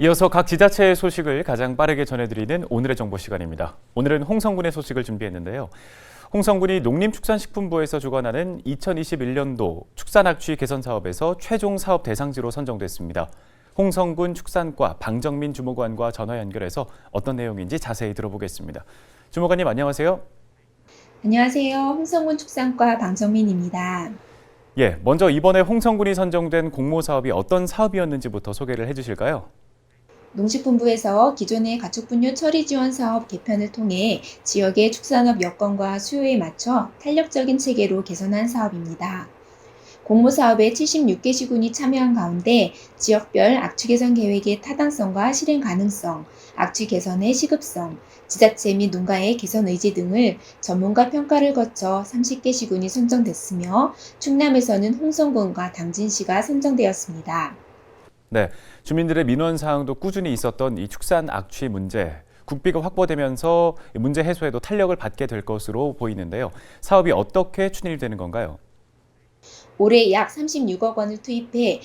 이어서 각 지자체의 소식을 가장 빠르게 전해드리는 오늘의 정보 시간입니다. 오늘은 홍성군의 소식을 준비했는데요. 홍성군이 농림축산식품부에서 주관하는 2021년도 축산악취 개선 사업에서 최종 사업 대상지로 선정됐습니다. 홍성군 축산과 방정민 주무관과 전화 연결해서 어떤 내용인지 자세히 들어보겠습니다. 주무관님 안녕하세요. 안녕하세요. 홍성군 축산과 방정민입니다. 예, 먼저 이번에 홍성군이 선정된 공모 사업이 어떤 사업이었는지부터 소개를 해주실까요? 농식품부에서 기존의 가축분뇨 처리 지원 사업 개편을 통해 지역의 축산업 여건과 수요에 맞춰 탄력적인 체계로 개선한 사업입니다. 공모 사업에 76개 시군이 참여한 가운데 지역별 악취 개선 계획의 타당성과 실행 가능성, 악취 개선의 시급성, 지자체 및 농가의 개선 의지 등을 전문가 평가를 거쳐 30개 시군이 선정됐으며 충남에서는 홍성군과 당진시가 선정되었습니다. 네, 주민들의 민원 사항도 꾸준히 있었던 이 축산 악취 문제. 국비가 확보되면서 문제 해소에도 탄력을 받게 될 것으로 보이는데요. 사업이 어떻게 추진되는 건가요? 올해 약 36억 원을 투입해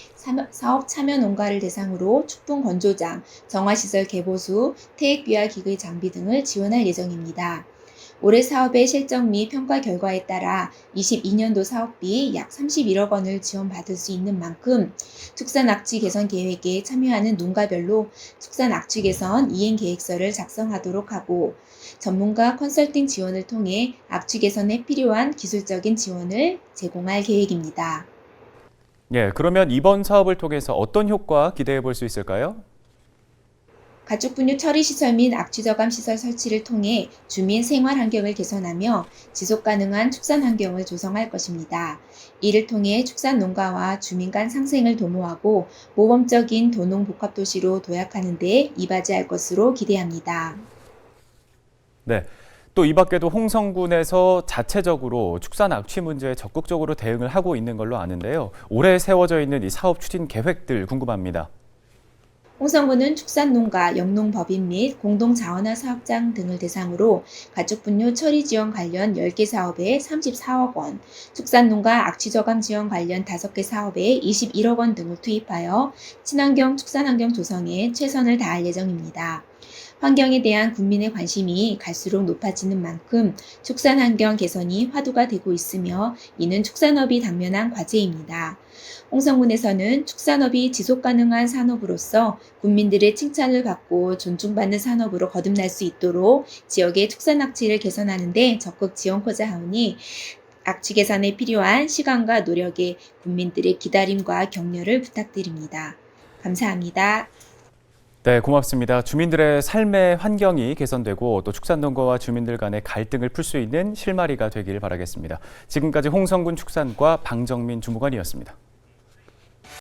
사업 참여 농가를 대상으로 축분 건조장, 정화시설 개보수, 태액비와 기계 장비 등을 지원할 예정입니다. 올해 사업의 실적 및 평가 결과에 따라 22년도 사업비 약 31억 원을 지원받을 수 있는 만큼 축산 악취 개선 계획에 참여하는 농가별로 축산 악취 개선 이행 계획서를 작성하도록 하고 전문가 컨설팅 지원을 통해 악취 개선에 필요한 기술적인 지원을 제공할 계획입니다. 예, 그러면 이번 사업을 통해서 어떤 효과 기대해 볼 수 있을까요? 가축분유 처리 시설 및 악취 저감 시설 설치를 통해 주민 생활 환경을 개선하며 지속 가능한 축산 환경을 조성할 것입니다. 이를 통해 축산 농가와 주민 간 상생을 도모하고 모범적인 도농 복합 도시로 도약하는 데 이바지할 것으로 기대합니다. 네. 또 이 밖에도 홍성군에서 자체적으로 축산 악취 문제에 적극적으로 대응을 하고 있는 걸로 아는데요. 올해 세워져 있는 이 사업 추진 계획들 궁금합니다. 홍성군은 축산농가, 영농법인 및 공동자원화 사업장 등을 대상으로 가축분뇨 처리 지원 관련 10개 사업에 34억 원, 축산농가 악취저감 지원 관련 5개 사업에 21억 원 등을 투입하여 친환경 축산환경 조성에 최선을 다할 예정입니다. 환경에 대한 국민의 관심이 갈수록 높아지는 만큼 축산 환경 개선이 화두가 되고 있으며 이는 축산업이 당면한 과제입니다. 홍성군에서는 축산업이 지속 가능한 산업으로서 국민들의 칭찬을 받고 존중받는 산업으로 거듭날 수 있도록 지역의 축산 악취를 개선하는 데 적극 지원코자 하오니 악취 개선에 필요한 시간과 노력에 국민들의 기다림과 격려를 부탁드립니다. 감사합니다. 네, 고맙습니다. 주민들의 삶의 환경이 개선되고 또 축산농가와 주민들 간의 갈등을 풀 수 있는 실마리가 되길 바라겠습니다. 지금까지 홍성군 축산과 방정민 주무관이었습니다.